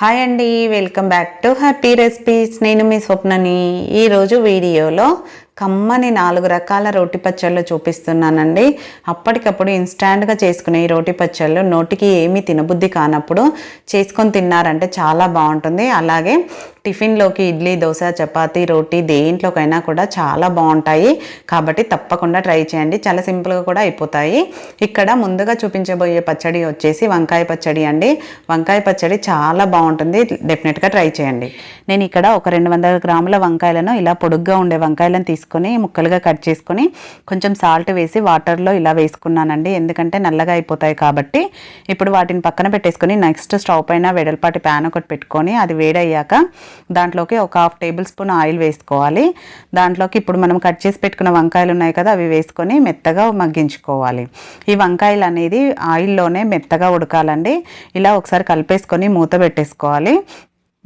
Hi అండి welcome back to happy recipes నేను మీ స్వప్నని ఈరోజు వీడియోలో కమ్మని నాలుగు రకాల రోటి పచ్చళ్ళు చూపిస్తున్నానండి. అప్పటికప్పుడు ఇన్స్టాంట్గా చేసుకునే ఈ రోటి పచ్చళ్ళు నోటికి ఏమీ తినబుద్ధి కానప్పుడు చేసుకొని తిన్నారంటే చాలా బాగుంటుంది. అలాగే టిఫిన్లోకి ఇడ్లీ దోశ చపాతీ రోటీ దేంట్లోకైనా కూడా చాలా బాగుంటాయి. కాబట్టి తప్పకుండా ట్రై చేయండి. చాలా సింపుల్గా కూడా అయిపోతాయి. ఇక్కడ ముందుగా చూపించబోయే పచ్చడి వచ్చేసి వంకాయ పచ్చడి అండి. వంకాయ పచ్చడి చాలా బాగుంటుంది. డెఫినెట్గా ట్రై చేయండి. నేను ఇక్కడ ఒక రెండు వందల గ్రాముల వంకాయలను ఇలా పొడుగ్గా ఉండే వంకాయలను తీసుకొని ముక్కలుగా కట్ చేసుకొని కొంచెం సాల్ట్ వేసి వాటర్లో ఇలా వేసుకున్నానండి. ఎందుకంటే నల్లగా అయిపోతాయి కాబట్టి. ఇప్పుడు వాటిని పక్కన పెట్టేసుకొని నెక్స్ట్ స్టవ్ పైన వెడల్పాటి ప్యాన్ ఒకటి పెట్టుకొని అది వేడయ్యాక దాంట్లోకి ఒక హాఫ్ టేబుల్ స్పూన్ ఆయిల్ వేసుకోవాలి. దాంట్లోకి ఇప్పుడు మనం కట్ చేసి పెట్టుకున్న వంకాయలు ఉన్నాయి కదా అవి వేసుకొని మెత్తగా మగ్గించుకోవాలి. ఈ వంకాయలు అనేది ఆయిల్లోనే మెత్తగా ఉడకాలండి. ఇలా ఒకసారి కలిపేసుకొని మూత పెట్టేసుకోవాలి.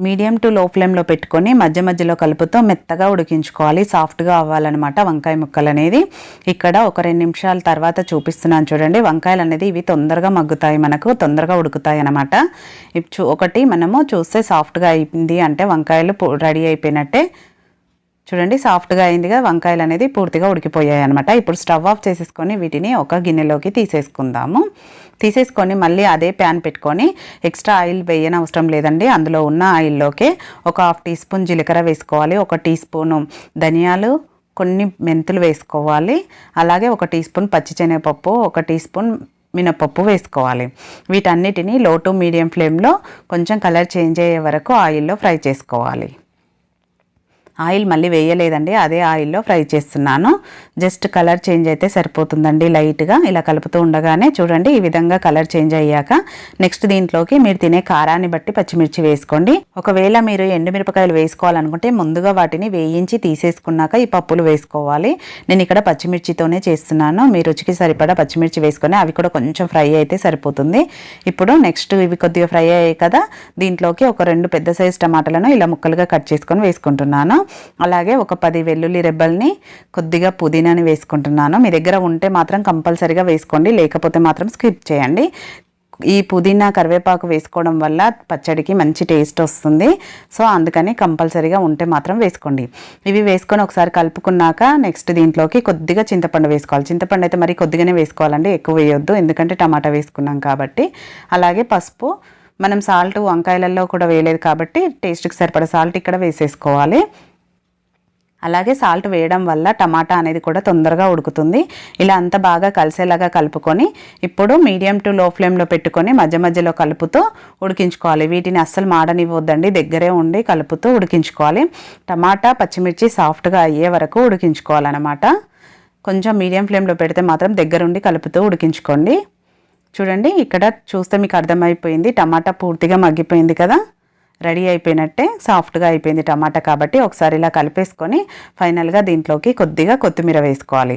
మీడియం టు లో ఫ్లేమ్లో పెట్టుకొని మధ్య మధ్యలో కలుపుతూ మెత్తగా ఉడికించుకోవాలి. సాఫ్ట్గా అవ్వాలన్నమాట వంకాయ ముక్కలు అనేది ఇక్కడ ఒక రెండు నిమిషాల తర్వాత చూపిస్తున్నాను చూడండి. వంకాయలు అనేది ఇవి తొందరగా మగ్గుతాయి మనకు తొందరగా ఉడుకుతాయి అనమాట ఒకటి మనము చూస్తే సాఫ్ట్గా అయింది అంటే వంకాయలు రెడీ అయిపోయినట్టే చూడండి సాఫ్ట్గా అయిందిగా వంకాయలు అనేది పూర్తిగా ఉడికిపోయాయి అనమాట ఇప్పుడు స్టవ్ ఆఫ్ చేసేసుకొని వీటిని ఒక గిన్నెలోకి తీసేసుకుందాము. తీసేసుకొని మళ్ళీ అదే ప్యాన్ పెట్టుకొని ఎక్స్ట్రా ఆయిల్ వేయని అవసరం లేదండి. అందులో ఉన్న ఆయిల్లోకి ఒక హాఫ్ టీ స్పూన్ జీలకర్ర వేసుకోవాలి ఒక టీ స్పూను ధనియాలు కొన్ని మెంతులు వేసుకోవాలి అలాగే ఒక టీ స్పూన్ పచ్చిశనగపప్పు ఒక టీ స్పూన్ మినపప్పు వేసుకోవాలి. వీటన్నిటిని లో టు మీడియం ఫ్లేమ్లో కొంచెం కలర్ చేంజ్ అయ్యే వరకు ఆయిల్లో ఫ్రై చేసుకోవాలి. ఆయిల్ మళ్ళీ వేయలేదండి అదే ఆయిల్లో ఫ్రై చేస్తున్నాను. జస్ట్ కలర్ చేంజ్ అయితే సరిపోతుందండి లైట్గా. ఇలా కలుపుతూ ఉండగానే చూడండి ఈ విధంగా కలర్ చేంజ్ అయ్యాక నెక్స్ట్ దీంట్లోకి మీరు తినే కారాన్ని బట్టి పచ్చిమిర్చి వేసుకోండి. ఒకవేళ మీరు ఎండుమిరపకాయలు వేసుకోవాలనుకుంటే ముందుగా వాటిని వేయించి తీసేసుకున్నాక ఈ పప్పులు వేసుకోవాలి. నేను ఇక్కడ పచ్చిమిర్చితోనే చేస్తున్నాను. మీ రుచికి సరిపడా పచ్చిమిర్చి వేసుకొని అవి కూడా కొంచెం ఫ్రై అయితే సరిపోతుంది. ఇప్పుడు నెక్స్ట్ ఇవి కొద్దిగా ఫ్రై అయ్యాయి కదా దీంట్లోకి ఒక రెండు పెద్ద సైజ్ టమాటాలను ఇలా ముక్కలుగా కట్ చేసుకొని వేసుకుంటున్నాను. అలాగే ఒక పది వెల్లుల్లి రెబ్బల్ని కొద్దిగా పుదీనాని వేసుకుంటున్నాను. మీ దగ్గర ఉంటే మాత్రం కంపల్సరీగా వేసుకోండి లేకపోతే మాత్రం స్కిప్ చేయండి. ఈ పుదీనా కరివేపాకు వేసుకోవడం వల్ల పచ్చడికి మంచి టేస్ట్ వస్తుంది. సో అందుకని కంపల్సరీగా ఉంటే మాత్రం వేసుకోండి. ఇవి వేసుకొని ఒకసారి కలుపుకున్నాక నెక్స్ట్ దీంట్లోకి కొద్దిగా చింతపండు వేసుకోవాలి. చింతపండు అయితే మరి కొద్దిగానే వేసుకోవాలండి ఎక్కువ వేయొద్దు. ఎందుకంటే టమాటా వేసుకున్నాం కాబట్టి. అలాగే పసుపు మనం సాల్ట్ వంకాయలలో కూడా వేయలేదు కాబట్టి టేస్ట్కి సరిపడా సాల్ట్ ఇక్కడ వేసేసుకోవాలి. అలాగే సాల్ట్ వేయడం వల్ల టమాటా అనేది కూడా తొందరగా ఉడుకుతుంది. ఇలా అంతా బాగా కలిసేలాగా కలుపుకొని ఇప్పుడు మీడియం టు లో ఫ్లేమ్లో పెట్టుకొని మధ్య మధ్యలో కలుపుతూ ఉడికించుకోవాలి. వీటిని అస్సలు మాడనివ్వద్దండి. దగ్గరే ఉండి కలుపుతూ ఉడికించుకోవాలి. టమాటా పచ్చిమిర్చి సాఫ్ట్గా అయ్యే వరకు ఉడికించుకోవాలన్నమాట. కొంచెం మీడియం ఫ్లేమ్లో పెడితే మాత్రం దగ్గరుండి కలుపుతూ ఉడికించుకోండి. చూడండి ఇక్కడ చూస్తే మీకు అర్థమైపోయింది. టమాటా పూర్తిగా మగ్గిపోయింది కదా? రెడీ అయిపోయినట్టే సాఫ్ట్గా అయిపోయింది టమాటా కాబట్టి ఒకసారి ఇలా కలిపేసుకొని ఫైనల్గా దీంట్లోకి కొద్దిగా కొత్తిమీర వేసుకోవాలి.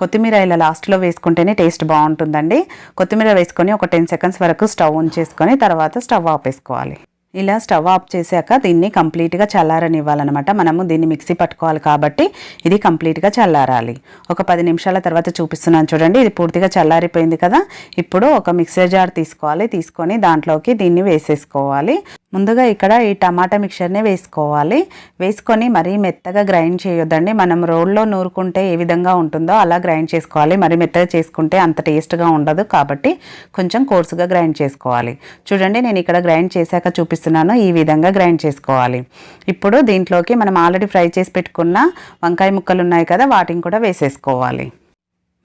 కొత్తిమీర ఇలా లాస్ట్లో వేసుకుంటేనే టేస్ట్ బాగుంటుందండి. కొత్తిమీర వేసుకొని ఒక టెన్ సెకండ్స్ వరకు స్టవ్ ఉంచేసుకొని తర్వాత స్టవ్ ఆపేసుకోవాలి ఇలా స్టవ్ ఆఫ్ చేశాక దీన్ని కంప్లీట్గా చల్లారనివ్వాలన్నమాట. మనము దీన్ని మిక్సీ పట్టుకోవాలి కాబట్టి ఇది కంప్లీట్గా చల్లారాలి. ఒక పది నిమిషాల తర్వాత చూపిస్తున్నాను చూడండి ఇది పూర్తిగా చల్లారిపోయింది కదా. ఇప్పుడు ఒక మిక్సర్ జార్ తీసుకోవాలి తీసుకొని దాంట్లోకి దీన్ని వేసేసుకోవాలి. ముందుగా ఇక్కడ ఈ టమాటా మిక్చర్నే వేసుకోవాలి. వేసుకొని మరీ మెత్తగా గ్రైండ్ చేయొద్దండి. మనం రోడ్లో నూరుకుంటే ఏ విధంగా ఉంటుందో అలా గ్రైండ్ చేసుకోవాలి. మరి మెత్తగా చేసుకుంటే అంత టేస్ట్గా ఉండదు కాబట్టి కొంచెం కోర్సుగా గ్రైండ్ చేసుకోవాలి. చూడండి నేను ఇక్కడ గ్రైండ్ చేశాక చూపిస్తున్నాను. ఈ విధంగా గ్రైండ్ చేసుకోవాలి. ఇప్పుడు దీంట్లోకి మనం ఆల్రెడీ ఫ్రై చేసి పెట్టుకున్న వంకాయ ముక్కలు ఉన్నాయి కదా వాటిని కూడా వేసేసుకోవాలి.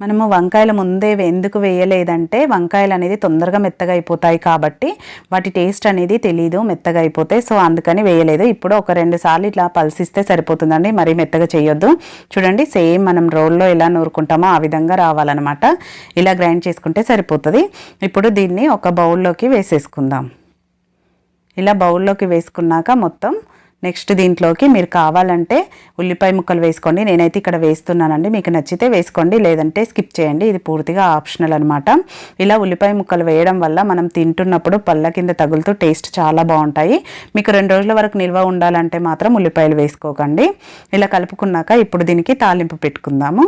మనము వంకాయలు ముందే ఎందుకు వేయలేదంటే వంకాయలు అనేది తొందరగా మెత్తగా అయిపోతాయి కాబట్టి వాటి టేస్ట్ అనేది తెలీదు మెత్తగా అయిపోతాయి సో అందుకని వేయలేదు. ఇప్పుడు ఒక రెండు సార్లు ఇట్లా పల్సిస్తే సరిపోతుందండి. మరీ మెత్తగా చేయొద్దు. చూడండి సేమ్ మనం రోల్లో ఎలా నూరుకుంటామో ఆ విధంగా రావాలన్నమాట. ఇలా గ్రైండ్ చేసుకుంటే సరిపోతుంది. ఇప్పుడు దీన్ని ఒక బౌల్లోకి వేసేసుకుందాం. ఇలా బౌల్లోకి వేసుకున్నాక మొత్తం నెక్స్ట్ దీంట్లోకి మీరు కావాలంటే ఉల్లిపాయ ముక్కలు వేసుకోండి. నేనైతే ఇక్కడ వేస్తున్నానండి. మీకు నచ్చితే వేసుకోండి. లేదంటే స్కిప్ చేయండి. ఇది పూర్తిగా ఆప్షనల్ అనమాట ఇలా ఉల్లిపాయ ముక్కలు వేయడం వల్ల మనం తింటున్నప్పుడు పళ్ళ కింద తగులుతూ టేస్ట్ చాలా బాగుంటాయి. మీకు రెండు రోజుల వరకు నిల్వ ఉండాలంటే మాత్రం ఉల్లిపాయలు వేసుకోకండి. ఇలా కలుపుకున్నాక ఇప్పుడు దీనికి తాలింపు పెట్టుకుందాము.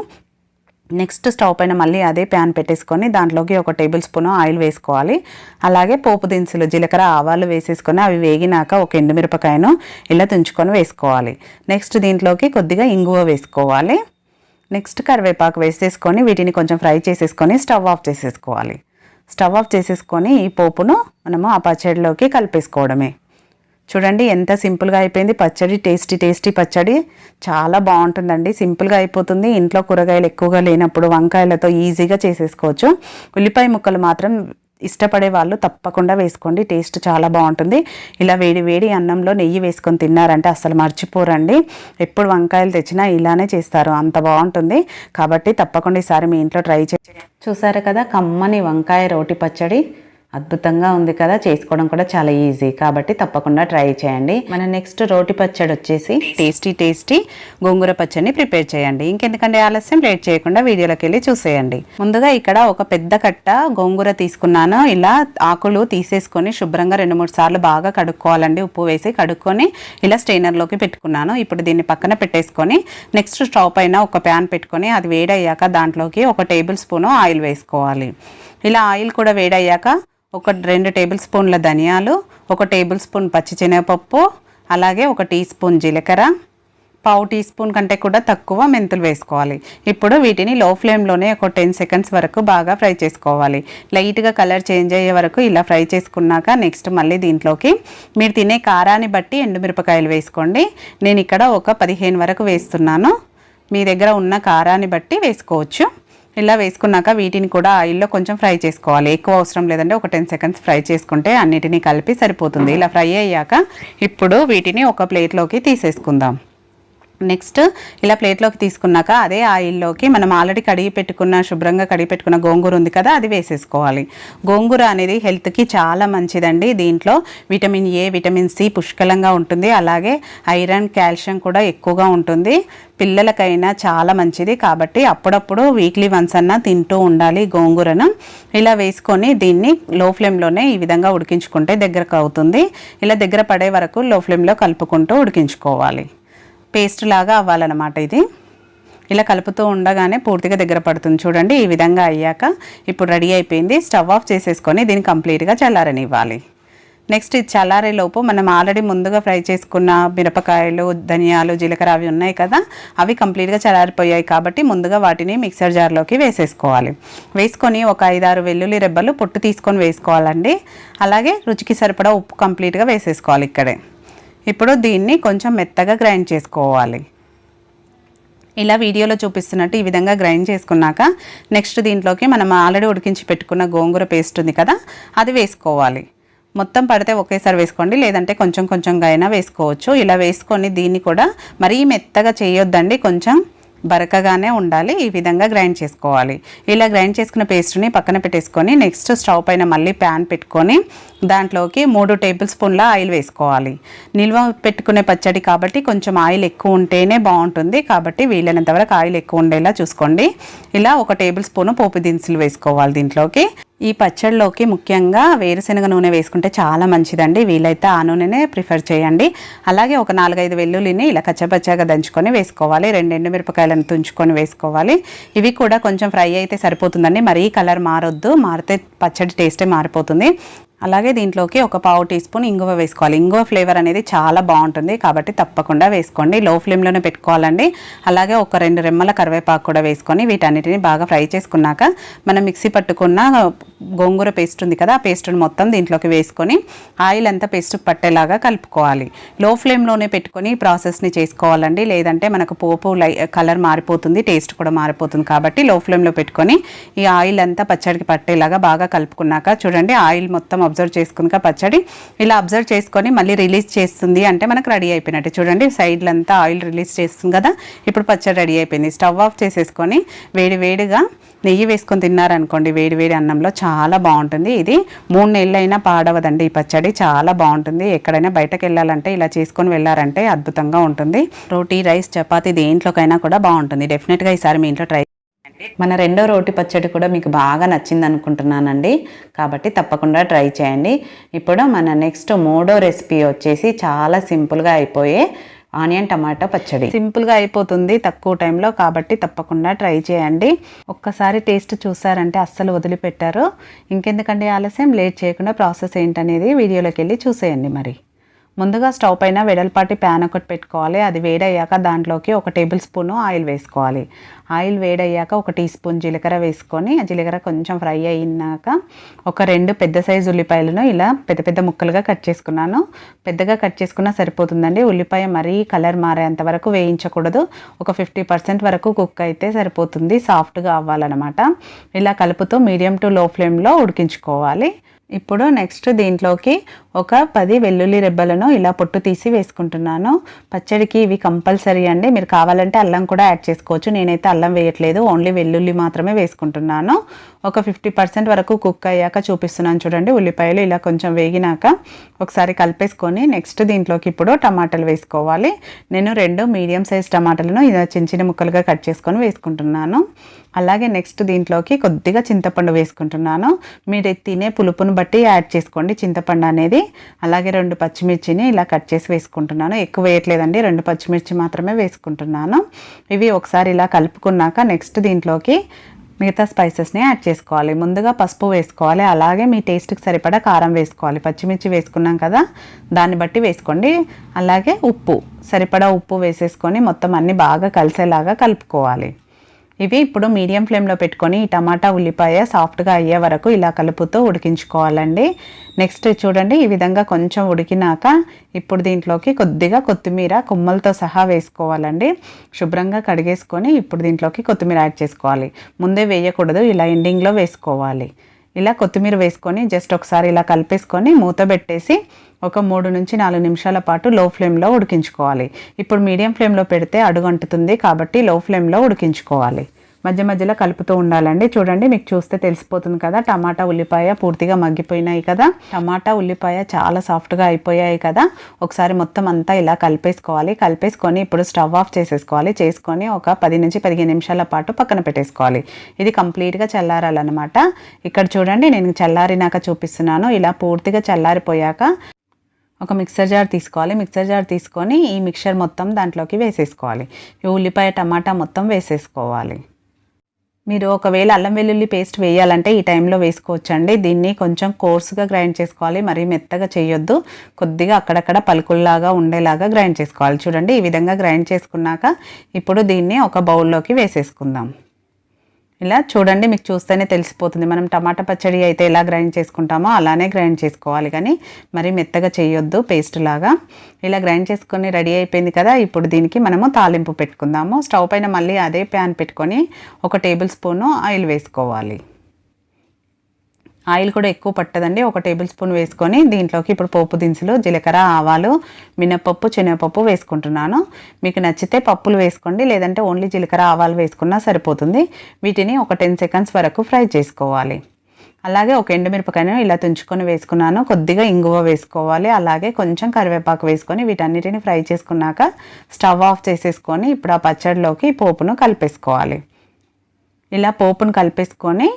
నెక్స్ట్ స్టవ్ పైన మళ్ళీ అదే ప్యాన్ పెట్టేసుకొని దాంట్లోకి ఒక టేబుల్ స్పూన్ ఆయిల్ వేసుకోవాలి. అలాగే పోపు దినుసులు జీలకర్ర ఆవాలు వేసేసుకొని అవి వేగినాక ఒక ఎండుమిరపకాయను ఇలా తుంచుకొని వేసుకోవాలి. నెక్స్ట్ దీంట్లోకి కొద్దిగా ఇంగువ వేసుకోవాలి. నెక్స్ట్ కరివేపాకు వేసేసుకొని వీటిని కొంచెం ఫ్రై చేసేసుకొని స్టవ్ ఆఫ్ చేసేసుకోవాలి. స్టవ్ ఆఫ్ చేసేసుకొని ఈ పోపును మనము ఆ పచ్చడిలోకి కలిపేసుకోవడమే. చూడండి ఎంత సింపుల్గా అయిపోయింది. పచ్చడి టేస్టీ టేస్టీ పచ్చడి. చాలా బాగుంటుందండి. సింపుల్గా అయిపోతుంది. ఇంట్లో కూరగాయలు ఎక్కువగా లేనప్పుడు వంకాయలతో ఈజీగా చేసేసుకోవచ్చు. ఉల్లిపాయ ముక్కలు మాత్రం ఇష్టపడే వాళ్ళు తప్పకుండా వేసుకోండి. టేస్ట్ చాలా బాగుంటుంది. ఇలా వేడి వేడి అన్నంలో నెయ్యి వేసుకొని తిన్నారంటే అసలు మర్చిపోరండి. ఎప్పుడు వంకాయలు తెచ్చినా ఇలానే చేస్తారు. అంత బాగుంటుంది. కాబట్టి తప్పకుండా ఈసారి మీ ఇంట్లో ట్రై చేయండి. చూసారు కదా కమ్మని వంకాయ రోటి పచ్చడి. అద్భుతంగా ఉంది కదా చేసుకోవడం కూడా చాలా ఈజీ కాబట్టి తప్పకుండా ట్రై చేయండి. మన నెక్స్ట్ రోటి పచ్చడి వచ్చేసి టేస్టీ టేస్టీ గోంగూర పచ్చడిని ప్రిపేర్ చేయండి. ఇంకెందుకంటే ఆలస్యం? లేట్ చేయకుండా వీడియోలోకి వెళ్ళి చూసేయండి. ముందుగా ఇక్కడ ఒక పెద్ద కట్ట గోంగూర తీసుకున్నాను. ఇలా ఆకులు తీసేసుకొని శుభ్రంగా రెండు మూడు సార్లు బాగా కడుక్కోవాలండి. ఉప్పు వేసి కడుక్కొని ఇలా స్టెయినర్లోకి పెట్టుకున్నాను. ఇప్పుడు దీన్ని పక్కన పెట్టేసుకొని నెక్స్ట్ స్టవ్ పైన ఒక ప్యాన్ పెట్టుకొని అది వేడయ్యాక దాంట్లోకి ఒక టేబుల్ స్పూన్ ఆయిల్ వేసుకోవాలి. ఇలా ఆయిల్ కూడా వేడయ్యాక ఒక రెండు టేబుల్ స్పూన్ల ధనియాలు ఒక టేబుల్ స్పూన్ పచ్చిశనగపప్పు అలాగే ఒక టీ స్పూన్ జీలకర్ర. పావు టీ స్పూన్ కంటే కూడా తక్కువ మెంతులు వేసుకోవాలి. ఇప్పుడు వీటిని లో ఫ్లేమ్లోనే ఒక టెన్ సెకండ్స్ వరకు బాగా ఫ్రై చేసుకోవాలి. లైట్గా కలర్ చేంజ్ అయ్యే వరకు ఇలా ఫ్రై చేసుకున్నాక నెక్స్ట్ మళ్ళీ దీంట్లోకి మీరు తినే కారాన్ని బట్టి ఎండుమిరపకాయలు వేసుకోండి. నేను ఇక్కడ ఒక పదిహేను వరకు వేస్తున్నాను. మీ దగ్గర ఉన్న కారాన్ని బట్టి వేసుకోవచ్చు. ఇలా వేసుకున్నాక వీటిని కూడా ఆయిల్లో కొంచెం ఫ్రై చేసుకోవాలి. ఎక్కువ అవసరం లేదంటే ఒక టెన్ సెకండ్స్ ఫ్రై చేసుకుంటే అన్నిటినీ కలిపి సరిపోతుంది. ఇలా ఫ్రై అయ్యాక ఇప్పుడు వీటిని ఒక ప్లేట్లోకి తీసేసుకుందాం. నెక్స్ట్ ఇలా ప్లేట్లోకి తీసుకున్నాక అదే ఆయిల్లోకి మనం ఆల్రెడీ కడిగి పెట్టుకున్న శుభ్రంగా కడిగి పెట్టుకున్న గోంగూర ఉంది కదా అది వేసేసుకోవాలి. గోంగూర అనేది హెల్త్కి చాలా మంచిదండి. దీంట్లో విటమిన్ ఏ విటమిన్ సి పుష్కలంగా ఉంటుంది. అలాగే ఐరన్ కాల్షియం కూడా ఎక్కువగా ఉంటుంది. పిల్లలకైనా చాలా మంచిది. కాబట్టి అప్పుడప్పుడు వీక్లీ వన్స్ అన్నా తింటూ ఉండాలి గోంగూరను. ఇలా వేసుకొని దీన్ని లో ఫ్లేమ్లోనే ఈ విధంగా ఉడికించుకుంటే దగ్గరకు అవుతుంది. ఇలా దగ్గర పడే వరకు లో ఫ్లేమ్లో కలుపుకుంటూ ఉడికించుకోవాలి. పేస్ట్ లాగా అవ్వాలన్నమాట ఇది. ఇలా కలుపుతూ ఉండగానే పూర్తిగా దగ్గర పడుతుంది. చూడండి ఈ విధంగా అయ్యాక ఇప్పుడు రెడీ అయిపోయింది. స్టవ్ ఆఫ్ చేసేసుకొని దీన్ని కంప్లీట్గా చల్లారనివ్వాలి. నెక్స్ట్ ఇది చల్లారేలోపు మనం ఆల్రెడీ ముందుగా ఫ్రై చేసుకున్న మిరపకాయలు ధనియాలు జీలకర్ర అవి ఉన్నాయి కదా అవి కంప్లీట్గా చల్లారిపోయాయి కాబట్టి ముందుగా వాటిని మిక్సర్ జార్లోకి వేసేసుకోవాలి. వేసుకొని ఒక ఐదారు వెల్లుల్లి రెబ్బలు పొట్టు తీసుకొని వేసుకోవాలండి. అలాగే రుచికి సరిపడా ఉప్పు కంప్లీట్గా వేసేసుకోవాలి ఇక్కడే. ఇప్పుడు దీన్ని కొంచెం మెత్తగా గ్రైండ్ చేసుకోవాలి. ఇలా వీడియోలో చూపిస్తున్నట్టు ఈ విధంగా గ్రైండ్ చేసుకున్నాక నెక్స్ట్ దీంట్లోకి మనం ఆల్రెడీ ఉడికించి పెట్టుకున్న గోంగూర పేస్ట్ ఉంది కదా అది వేసుకోవాలి. మొత్తం పడితే ఒకేసారి వేసుకోండి లేదంటే కొంచెం కొంచెంగా అయినా వేసుకోవచ్చు. ఇలా వేసుకొని దీన్ని కూడా మరీ మెత్తగా చేయొద్దండి కొంచెం బరకగానే ఉండాలి ఈ విధంగా గ్రైండ్ చేసుకోవాలి. ఇలా గ్రైండ్ చేసుకున్న పేస్ట్ని పక్కన పెట్టేసుకొని నెక్స్ట్ స్టవ్ పైన మళ్ళీ ప్యాన్ పెట్టుకొని దాంట్లోకి మూడు టేబుల్ స్పూన్ల ఆయిల్ వేసుకోవాలి. నిల్వ పెట్టుకునే పచ్చడి కాబట్టి కొంచెం ఆయిల్ ఎక్కువ ఉంటేనే బాగుంటుంది. కాబట్టి వీలైనంత వరకు ఆయిల్ ఎక్కువ ఉండేలా చూసుకోండి. ఇలా ఒక టేబుల్ స్పూన్ పోపు దినుసులు వేసుకోవాలి దీంట్లోకి. ఈ పచ్చడిలోకి ముఖ్యంగా వేరుశనగ నూనె వేసుకుంటే చాలా మంచిదండి. వీలైతే ఆ నూనెనే ప్రిఫర్ చేయండి. అలాగే ఒక నాలుగైదు వెల్లుల్లిని ఇలా కచ్చపచ్చగా దంచుకొని వేసుకోవాలి. రెండు ఎండుమిరపకాయలను తుంచుకొని వేసుకోవాలి. ఇవి కూడా కొంచెం ఫ్రై అయితే సరిపోతుందండి. మరీ కలర్ మారొద్దు. మారితే పచ్చడి టేస్టే మారిపోతుంది. అలాగే దీంట్లోకి ఒక పావు టీ స్పూన్ ఇంగువ వేసుకోవాలి. ఇంగువ ఫ్లేవర్ అనేది చాలా బాగుంటుంది. కాబట్టి తప్పకుండా వేసుకోండి. లో ఫ్లేమ్లోనే పెట్టుకోవాలండి. అలాగే ఒక రెండు రెమ్మల కరివేపాకు కూడా వేసుకొని వీటన్నిటిని బాగా ఫ్రై చేసుకున్నాక మనం మిక్సీ పట్టుకున్న గోంగూర పేస్ట్ ఉంది కదా ఆ పేస్ట్ని మొత్తం దీంట్లోకి వేసుకొని ఆయిల్ అంతా పేస్ట్ పట్టేలాగా కలుపుకోవాలి. లో ఫ్లేమ్లోనే పెట్టుకొని ఈ ప్రాసెస్ని చేసుకోవాలండి. లేదంటే మనకు పోపు లై కలర్ మారిపోతుంది టేస్ట్ కూడా మారిపోతుంది. కాబట్టి లో ఫ్లేమ్లో పెట్టుకొని ఈ ఆయిల్ అంతా పచ్చడికి పట్టేలాగా బాగా కలుపుకున్నాక చూడండి ఆయిల్ మొత్తం అబ్జర్వ్ చేసుకుందిగా పచ్చడి ఇలా అబ్జర్వ్ చేసుకొని మళ్ళీ రిలీజ్ చేస్తుంది. అంటే మనకు రెడీ అయిపోయినట్టు. చూడండి సైడ్లంతా ఆయిల్ రిలీజ్ చేస్తుంది కదా. ఇప్పుడు పచ్చడి రెడీ అయిపోయింది. స్టవ్ ఆఫ్ చేసేసుకొని వేడి వేడిగా నెయ్యి వేసుకొని తిన్నారనుకోండి వేడి వేడి అన్నంలో చాలా బాగుంటుంది. ఇది మూడు నెలలైనా పాడవదండి ఈ పచ్చడి. చాలా బాగుంటుంది. ఎక్కడైనా బయటకు వెళ్ళాలంటే ఇలా చేసుకొని వెళ్ళారంటే అద్భుతంగా ఉంటుంది. రోటీ రైస్ చపాతీ దేంట్లోకైనా కూడా బాగుంటుంది. డెఫినెట్గా ఈసారి మీ ఇంట్లో ట్రై మన రెండో రోటి పచ్చడి కూడా మీకు బాగా నచ్చింది అనుకుంటున్నానండి కాబట్టి తప్పకుండా ట్రై చేయండి. ఇప్పుడు మన నెక్స్ట్ మూడో రెసిపీ వచ్చేసి చాలా సింపుల్గా అయిపోయే ఆనియన్ టమాటా పచ్చడి. సింపుల్గా అయిపోతుంది తక్కువ టైంలో కాబట్టి తప్పకుండా ట్రై చేయండి. ఒక్కసారి టేస్ట్ చూసారంటే అస్సలు వదిలిపెట్టారు. ఇంకెందుకంటే ఆలస్యం? లేట్ చేయకుండా ప్రాసెస్ ఏంటనేది వీడియోలోకి వెళ్ళి చూసేయండి మరి. ముందుగా స్టవ్ పైన వెడల్పాటి ప్యాన్ ఒకటి పెట్టుకోవాలి. అది వేడయ్యాక దాంట్లోకి ఒక టేబుల్ స్పూను ఆయిల్ వేసుకోవాలి. ఆయిల్ వేడయ్యాక ఒక టీ స్పూన్ జీలకర్ర వేసుకొని ఆ జీలకర్ర కొంచెం ఫ్రై అయినాక ఒక రెండు పెద్ద సైజు ఉల్లిపాయలను ఇలా పెద్ద పెద్ద ముక్కలుగా కట్ చేసుకున్నాను. పెద్దగా కట్ చేసుకున్నా సరిపోతుందండి. ఉల్లిపాయ మరీ కలర్ మారేంత వరకు వేయించకూడదు. ఒక ఫిఫ్టీ పర్సెంట్ వరకు కుక్ అయితే సరిపోతుంది. సాఫ్ట్గా అవ్వాలన్నమాట. ఇలా కలుపుతూ మీడియం టు లో ఫ్లేమ్లో ఉడికించుకోవాలి. ఇప్పుడు నెక్స్ట్ దీంట్లోకి ఒక పది వెల్లుల్లి రెబ్బలను ఇలా పొట్టు తీసి వేసుకుంటున్నాను. పచ్చడికి ఇవి కంపల్సరీ అండి. మీరు కావాలంటే అల్లం కూడా యాడ్ చేసుకోవచ్చు. నేనైతే అల్లం వేయట్లేదు. ఓన్లీ వెల్లుల్లి మాత్రమే వేసుకుంటున్నాను. ఒక ఫిఫ్టీ పర్సెంట్ వరకు కుక్ అయ్యాక చూపిస్తున్నాను చూడండి. ఉల్లిపాయలు ఇలా కొంచెం వేగినాక ఒకసారి కలిపేసుకొని నెక్స్ట్ దీంట్లోకి ఇప్పుడు టమాటాలు వేసుకోవాలి. నేను రెండు మీడియం సైజ్ టమాటాలను ఇలా చిన్న చిన్న ముక్కలుగా కట్ చేసుకొని వేసుకుంటున్నాను. అలాగే నెక్స్ట్ దీంట్లోకి కొద్దిగా చింతపండు వేసుకుంటున్నాను. మీరు తినే పులుపును బట్టి యాడ్ చేసుకోండి. చింతపండు అనేది అలాగే రెండు పచ్చిమిర్చిని ఇలా కట్ చేసి వేసుకుంటున్నాను. ఎక్కువ వేయట్లేదండి. రెండు పచ్చిమిర్చి మాత్రమే వేసుకుంటున్నాను. ఇవి ఒకసారి ఇలా కలుపుకున్నాక నెక్స్ట్ దీంట్లోకి మిగతా స్పైసెస్ని యాడ్ చేసుకోవాలి. ముందుగా పసుపు వేసుకోవాలి. అలాగే మీ టేస్ట్కి సరిపడా కారం వేసుకోవాలి. పచ్చిమిర్చి వేసుకున్నాం కదా దాన్ని బట్టి వేసుకోండి. అలాగే ఉప్పు సరిపడా ఉప్పు వేసేసుకొని మొత్తం అన్నీ బాగా కలిసేలాగా కలుపుకోవాలి. ఇవి ఇప్పుడు మీడియం ఫ్లేమ్లో పెట్టుకొని ఈ టమాటా ఉల్లిపాయ సాఫ్ట్గా అయ్యే వరకు ఇలా కలుపుతూ ఉడికించుకోవాలండి. నెక్స్ట్ చూడండి ఈ విధంగా కొంచెం ఉడికినాక ఇప్పుడు దీంట్లోకి కొద్దిగా కొత్తిమీర కొమ్మలతో సహా వేసుకోవాలండి. శుభ్రంగా కడిగేసుకొని ఇప్పుడు దీంట్లోకి కొత్తిమీర యాడ్ చేసుకోవాలి. ముందే వేయకూడదు ఇలా ఎండింగ్లో వేసుకోవాలి. ఇలా కొత్తిమీర వేసుకొని జస్ట్ ఒకసారి ఇలా కలిపేసుకొని మూత పెట్టేసి ఒక మూడు నుంచి నాలుగు నిమిషాల పాటు లో ఫ్లేమ్లో ఉడికించుకోవాలి. ఇప్పుడు మీడియం ఫ్లేమ్లో పెడితే అడుగంటుతుంది కాబట్టి లో ఫ్లేమ్లో ఉడికించుకోవాలి. మధ్య మధ్యలో కలుపుతూ ఉండాలండి. చూడండి మీకు చూస్తే తెలిసిపోతుంది కదా టమాటా ఉల్లిపాయ పూర్తిగా మగ్గిపోయినాయి కదా. టమాటా ఉల్లిపాయ చాలా సాఫ్ట్గా అయిపోయాయి కదా. ఒకసారి మొత్తం అంతా ఇలా కలిపేసుకోవాలి. కలిపేసుకొని ఇప్పుడు స్టవ్ ఆఫ్ చేసేసుకోవాలి. చేసుకొని ఒక పది నుంచి పదిహేను నిమిషాల పాటు పక్కన పెట్టేసుకోవాలి. ఇది కంప్లీట్గా చల్లారాలన్నమాట. ఇక్కడ చూడండి నేను చల్లారినాక చూపిస్తున్నాను. ఇలా పూర్తిగా చల్లారిపోయాక ఒక మిక్సర్ జార్ తీసుకోవాలి. మిక్సర్ జార్ తీసుకొని ఈ మిక్చర్ మొత్తం దాంట్లోకి వేసేసుకోవాలి. ఈ ఉల్లిపాయ టమాటా మొత్తం వేసేసుకోవాలి. మీరు ఒకవేళ అల్లం వెల్లుల్లి పేస్ట్ వేయాలంటే ఈ టైంలో వేసుకోవచ్చండి. దీన్ని కొంచెం కోర్సుగా గ్రైండ్ చేసుకోవాలి. మరీ మెత్తగా చేయొద్దు. కొద్దిగా అక్కడక్కడ పలుకుల్లాగా ఉండేలాగా గ్రైండ్ చేసుకోవాలి. చూడండి ఈ విధంగా గ్రైండ్ చేసుకున్నాక ఇప్పుడు దీన్ని ఒక బౌల్లోకి వేసేసుకుందాం. ఇలా చూడండి మీకు చూస్తేనే తెలిసిపోతుంది. మనం టమాటా పచ్చడి అయితే ఎలా గ్రైండ్ చేసుకుంటామో అలానే గ్రైండ్ చేసుకోవాలి. కానీ మరి మెత్తగా చేయొద్దు పేస్ట్ లాగా. ఇలా గ్రైండ్ చేసుకొని రెడీ అయిపోయింది కదా ఇప్పుడు దీనికి మనము తాలింపు పెట్టుకుందాము. స్టవ్ పైన మళ్ళీ అదే ప్యాన్ పెట్టుకొని ఒక టేబుల్ స్పూను ఆయిల్ వేసుకోవాలి. ఆయిల్ కూడా ఎక్కువ పట్టదండి. ఒక టేబుల్ స్పూన్ వేసుకొని దీంట్లోకి ఇప్పుడు పోపు దినుసులు జీలకర్ర ఆవాలు మినపప్పు శనగపప్పు వేసుకుంటున్నాను. మీకు నచ్చితే పప్పులు వేసుకోండి. లేదంటే ఓన్లీ జీలకర్ర ఆవాలు వేసుకున్నా సరిపోతుంది. వీటిని ఒక టెన్ సెకండ్స్ వరకు ఫ్రై చేసుకోవాలి. అలాగే ఒక ఎండుమిరపకాయను ఇలా తుంచుకొని వేసుకున్నాను. కొద్దిగా ఇంగువ వేసుకోవాలి. అలాగే కొంచెం కరివేపాకు వేసుకొని వీటన్నిటిని ఫ్రై చేసుకున్నాక స్టవ్ ఆఫ్ చేసేసుకొని ఇప్పుడు ఆ పచ్చడిలోకి పోపును కలిపేసుకోవాలి. ఇలా పోపును కలిపేసుకొని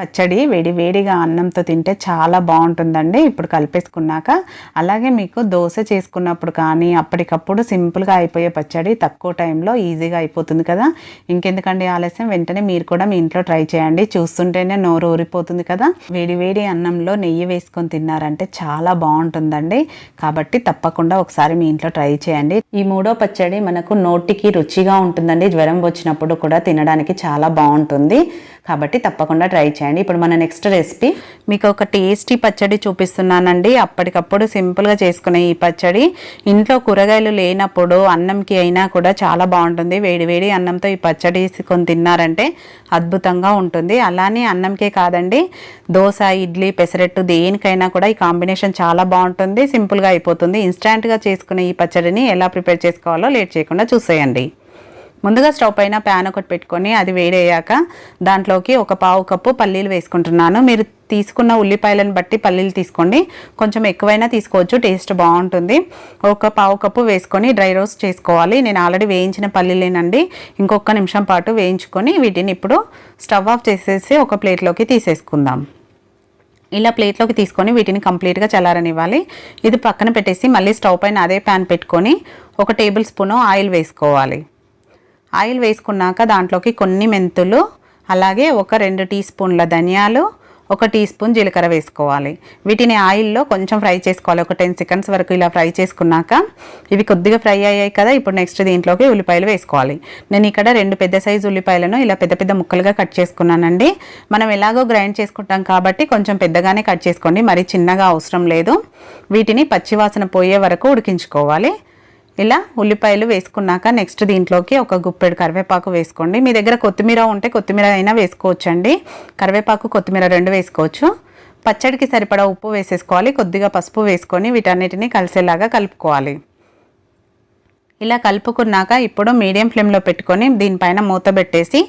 పచ్చడి వేడి వేడిగా అన్నంతో తింటే చాలా బాగుంటుందండి. ఇప్పుడు కలిపేసుకున్నాక అలాగే మీకు దోశ చేసుకున్నప్పుడు కానీ అప్పటికప్పుడు సింపుల్గా అయిపోయే పచ్చడి తక్కువ టైంలో ఈజీగా అయిపోతుంది కదా. ఇంకెందుకండి ఆలస్యం? వెంటనే మీరు కూడా మీ ఇంట్లో ట్రై చేయండి. చూస్తుంటేనే నోరు ఊరిపోతుంది కదా. వేడి వేడి అన్నంలో నెయ్యి వేసుకొని తిన్నారంటే చాలా బాగుంటుందండి. కాబట్టి తప్పకుండా ఒకసారి మీ ఇంట్లో ట్రై చేయండి. ఈ మూడో పచ్చడి మనకు నోటికి రుచిగా ఉంటుందండి. జ్వరం వచ్చినప్పుడు కూడా తినడానికి చాలా బాగుంటుంది. కాబట్టి తప్పకుండా ట్రై చేయండి. ఇప్పుడు మన నెక్స్ట్ రెసిపీ మీకు ఒక టేస్టీ పచ్చడి చూపిస్తున్నానండి. అప్పటికప్పుడు సింపుల్గా చేసుకునే ఈ పచ్చడి. ఇంట్లో కూరగాయలు లేనప్పుడు అన్నంకి అయినా కూడా చాలా బాగుంటుంది. వేడి వేడి అన్నంతో ఈ పచ్చడి కొని తిన్నారంటే అద్భుతంగా ఉంటుంది. అలానే అన్నంకే కాదండి దోశ ఇడ్లీ పెసరెట్టు దేనికైనా కూడా ఈ కాంబినేషన్ చాలా బాగుంటుంది. సింపుల్గా అయిపోతుంది. ఇన్స్టాంట్గా చేసుకునే ఈ పచ్చడిని ఎలా ప్రిపేర్ చేసుకోవాలో లేట్ చేయకుండా చూసేయండి. ముందుగా స్టవ్ పైన ప్యాన్ ఒకటి పెట్టుకొని అది వేడయ్యాక దాంట్లోకి ఒక పావు కప్పు పల్లీలు వేసుకుంటున్నాను. మీరు తీసుకున్న ఉల్లిపాయలను బట్టి పల్లీలు తీసుకోండి. కొంచెం ఎక్కువైనా తీసుకోవచ్చు టేస్ట్ బాగుంటుంది. ఒక పావు కప్పు వేసుకొని డ్రై రోస్ట్ చేసుకోవాలి. నేను ఆల్రెడీ వేయించిన పల్లీలేనండి. ఇంకొక నిమిషం పాటు వేయించుకొని వీటిని ఇప్పుడు స్టవ్ ఆఫ్ చేసేసి ఒక ప్లేట్లోకి తీసేసుకుందాం. ఇలా ప్లేట్లోకి తీసుకొని వీటిని కంప్లీట్గా చల్లారనివ్వాలి. ఇది పక్కన పెట్టేసి మళ్ళీ స్టవ్ పైన అదే ప్యాన్ పెట్టుకొని ఒక టేబుల్ స్పూను ఆయిల్ వేసుకోవాలి. ఆయిల్ వేసుకున్నాక దాంట్లోకి కొన్ని మెంతులు అలాగే ఒక రెండు టీ స్పూన్ల ధనియాలు ఒక టీ స్పూన్ జీలకర్ర వేసుకోవాలి. వీటిని ఆయిల్లో కొంచెం ఫ్రై చేసుకోవాలి. ఒక టెన్ సెకండ్స్ వరకు ఇలా ఫ్రై చేసుకున్నాక ఇవి కొద్దిగా ఫ్రై అయ్యాయి కదా ఇప్పుడు నెక్స్ట్ దీంట్లోకి ఉల్లిపాయలు వేసుకోవాలి. నేను ఇక్కడ రెండు పెద్ద సైజు ఉల్లిపాయలను ఇలా పెద్ద పెద్ద ముక్కలుగా కట్ చేసుకున్నానండి. మనం ఎలాగో గ్రైండ్ చేసుకుంటాం కాబట్టి కొంచెం పెద్దగానే కట్ చేసుకోండి. మరి చిన్నగా అవసరం లేదు. వీటిని పచ్చివాసన పోయే వరకు ఉడికించుకోవాలి. ఇలా ఉల్లిపాయలు వేసుకున్నాక నెక్స్ట్ దీంట్లోకి ఒక గుప్పెడు కరివేపాకు వేసుకోండి. మీ దగ్గర కొత్తిమీర ఉంటే కొత్తిమీర అయినా వేసుకోవచ్చండి. కరివేపాకు కొత్తిమీర రెండు వేసుకోవచ్చు. పచ్చడికి సరిపడా ఉప్పు వేసేసుకోవాలి. కొద్దిగా పసుపు వేసుకొని వీటన్నిటిని కలిసేలాగా కలుపుకోవాలి. ఇలా కలుపుకున్నాక ఇప్పుడు మీడియం ఫ్లేమ్లో పెట్టుకొని దీనిపైన మూత పెట్టేసి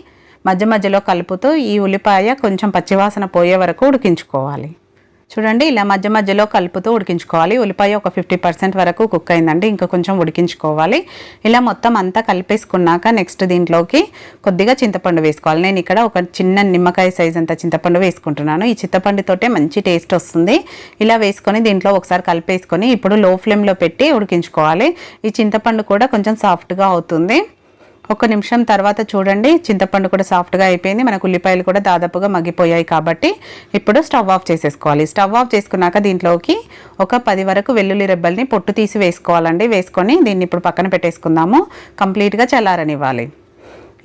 మధ్య మధ్యలో కలుపుతూ ఈ ఉల్లిపాయ కొంచెం పచ్చివాసన పోయే వరకు ఉడికించుకోవాలి. చూడండి ఇలా మధ్య మధ్యలో కలుపుతూ ఉడికించుకోవాలి. ఉల్లిపాయ ఒక ఫిఫ్టీ పర్సెంట్ వరకు కుక్ అయిందండి. ఇంకా కొంచెం ఉడికించుకోవాలి. ఇలా మొత్తం అంతా కలిపేసుకున్నాక నెక్స్ట్ దీంట్లోకి కొద్దిగా చింతపండు వేసుకోవాలి. నేను ఇక్కడ ఒక చిన్న నిమ్మకాయ సైజ్ అంత చింతపండు వేసుకుంటున్నాను. ఈ చింతపండుతోటే మంచి టేస్ట్ వస్తుంది. ఇలా వేసుకొని దీంట్లో ఒకసారి కలిపేసుకొని ఇప్పుడు లో ఫ్లేమ్లో పెట్టి ఉడికించుకోవాలి. ఈ చింతపండు కూడా కొంచెం సాఫ్ట్గా అవుతుంది. ఒక నిమిషం తర్వాత చూడండి. చింతపండు కూడా సాఫ్ట్గా అయిపోయింది. మనకు ఉల్లిపాయలు కూడా దాదాపుగా మగ్గిపోయాయి కాబట్టి ఇప్పుడు స్టవ్ ఆఫ్ చేసేసుకోవాలి. స్టవ్ ఆఫ్ చేసుకున్నాక దీంట్లోకి ఒక పది వరకు వెల్లుల్లి రెబ్బల్ని పొట్టు తీసి వేసుకోవాలండి. వేసుకొని దీన్ని ఇప్పుడు పక్కన పెట్టేసుకుందాము. కంప్లీట్గా చల్లారనివ్వాలి.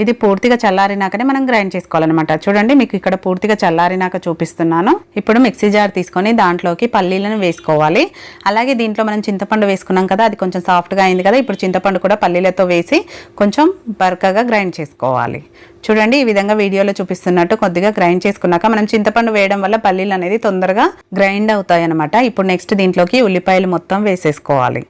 ఇది పూర్తిగా చల్లారినాకనే మనం గ్రైండ్ చేసుకోవాలన్నమాట. చూడండి మీకు ఇక్కడ పూర్తిగా చల్లారినాక చూపిస్తున్నాను. ఇప్పుడు మిక్సీ జార్ తీసుకొని దాంట్లోకి పల్లీలను వేసుకోవాలి. అలాగే దీంట్లో మనం చింతపండు వేసుకున్నాం కదా అది కొంచెం సాఫ్ట్గా అయింది కదా ఇప్పుడు చింతపండు కూడా పల్లీలతో వేసి కొంచెం బరకగా గ్రైండ్ చేసుకోవాలి. చూడండి ఈ విధంగా వీడియోలో చూపిస్తున్నట్టు కొద్దిగా గ్రైండ్ చేసుకున్నాక మనం చింతపండు వేయడం వల్ల పల్లీలు అనేది తొందరగా గ్రైండ్ అవుతాయి అనమాట ఇప్పుడు నెక్స్ట్ దీంట్లోకి ఉల్లిపాయలు మొత్తం వేసేసుకోవాలి.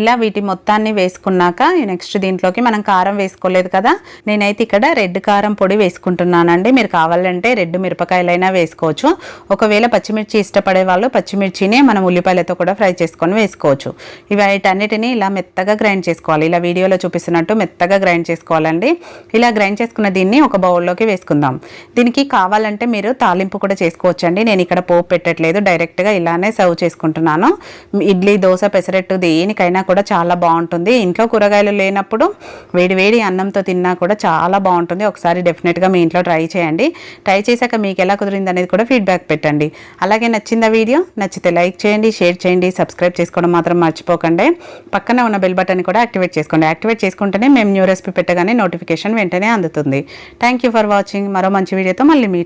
ఇలా వీటి మొత్తాన్ని వేసుకున్నాక నెక్స్ట్ దీంట్లోకి మనం కారం వేసుకోలేదు కదా. నేనైతే ఇక్కడ రెడ్ కారం పొడి వేసుకుంటున్నానండి. మీరు కావాలంటే రెడ్ మిరపకాయలైనా వేసుకోవచ్చు. ఒకవేళ పచ్చిమిర్చి ఇష్టపడే వాళ్ళు పచ్చిమిర్చిని మనం ఉల్లిపాయలతో కూడా ఫ్రై చేసుకొని వేసుకోవచ్చు. ఇవి వీటన్నిటిని ఇలా మెత్తగా గ్రైండ్ చేసుకోవాలి. ఇలా వీడియోలో చూపిస్తున్నట్టు మెత్తగా గ్రైండ్ చేసుకోవాలండి. ఇలా గ్రైండ్ చేసుకున్న దీన్ని ఒక బౌల్లోకి వేసుకుందాం. దీనికి కావాలంటే మీరు తాలింపు కూడా చేసుకోవచ్చండి. నేను ఇక్కడ పోపు పెట్టట్లేదు. డైరెక్ట్గా ఇలానే సర్వ్ చేసుకుంటున్నాను. ఇడ్లీ దోశ పెసరెట్టు దేనికైనా కూడా చాలా బాగుంటుంది. ఇంట్లో కూరగాయలు లేనప్పుడు వేడివేడి అన్నంతో తిన్నా కూడా చాలా బాగుంటుంది. ఒకసారి డెఫినెట్గా మీ ఇంట్లో ట్రై చేయండి. ట్రై చేశాక మీకు ఎలా కుదిరింది అనేది కూడా ఫీడ్బ్యాక్ పెట్టండి. అలాగే నచ్చిందా వీడియో? నచ్చితే లైక్ చేయండి షేర్ చేయండి సబ్స్క్రైబ్ చేసుకోవడం మాత్రం మర్చిపోకండి. పక్కన ఉన్న బెల్ బటన్ కూడా యాక్టివేట్ చేసుకోండి. యాక్టివేట్ చేసుకుంటేనే మేము న్యూ రెసిపీ పెట్టగానే నోటిఫికేషన్ వెంటనే అందుతుంది. థ్యాంక్ ఫర్ వాచింగ్ మరో మంచి వీడియోతో మళ్ళీ మీట్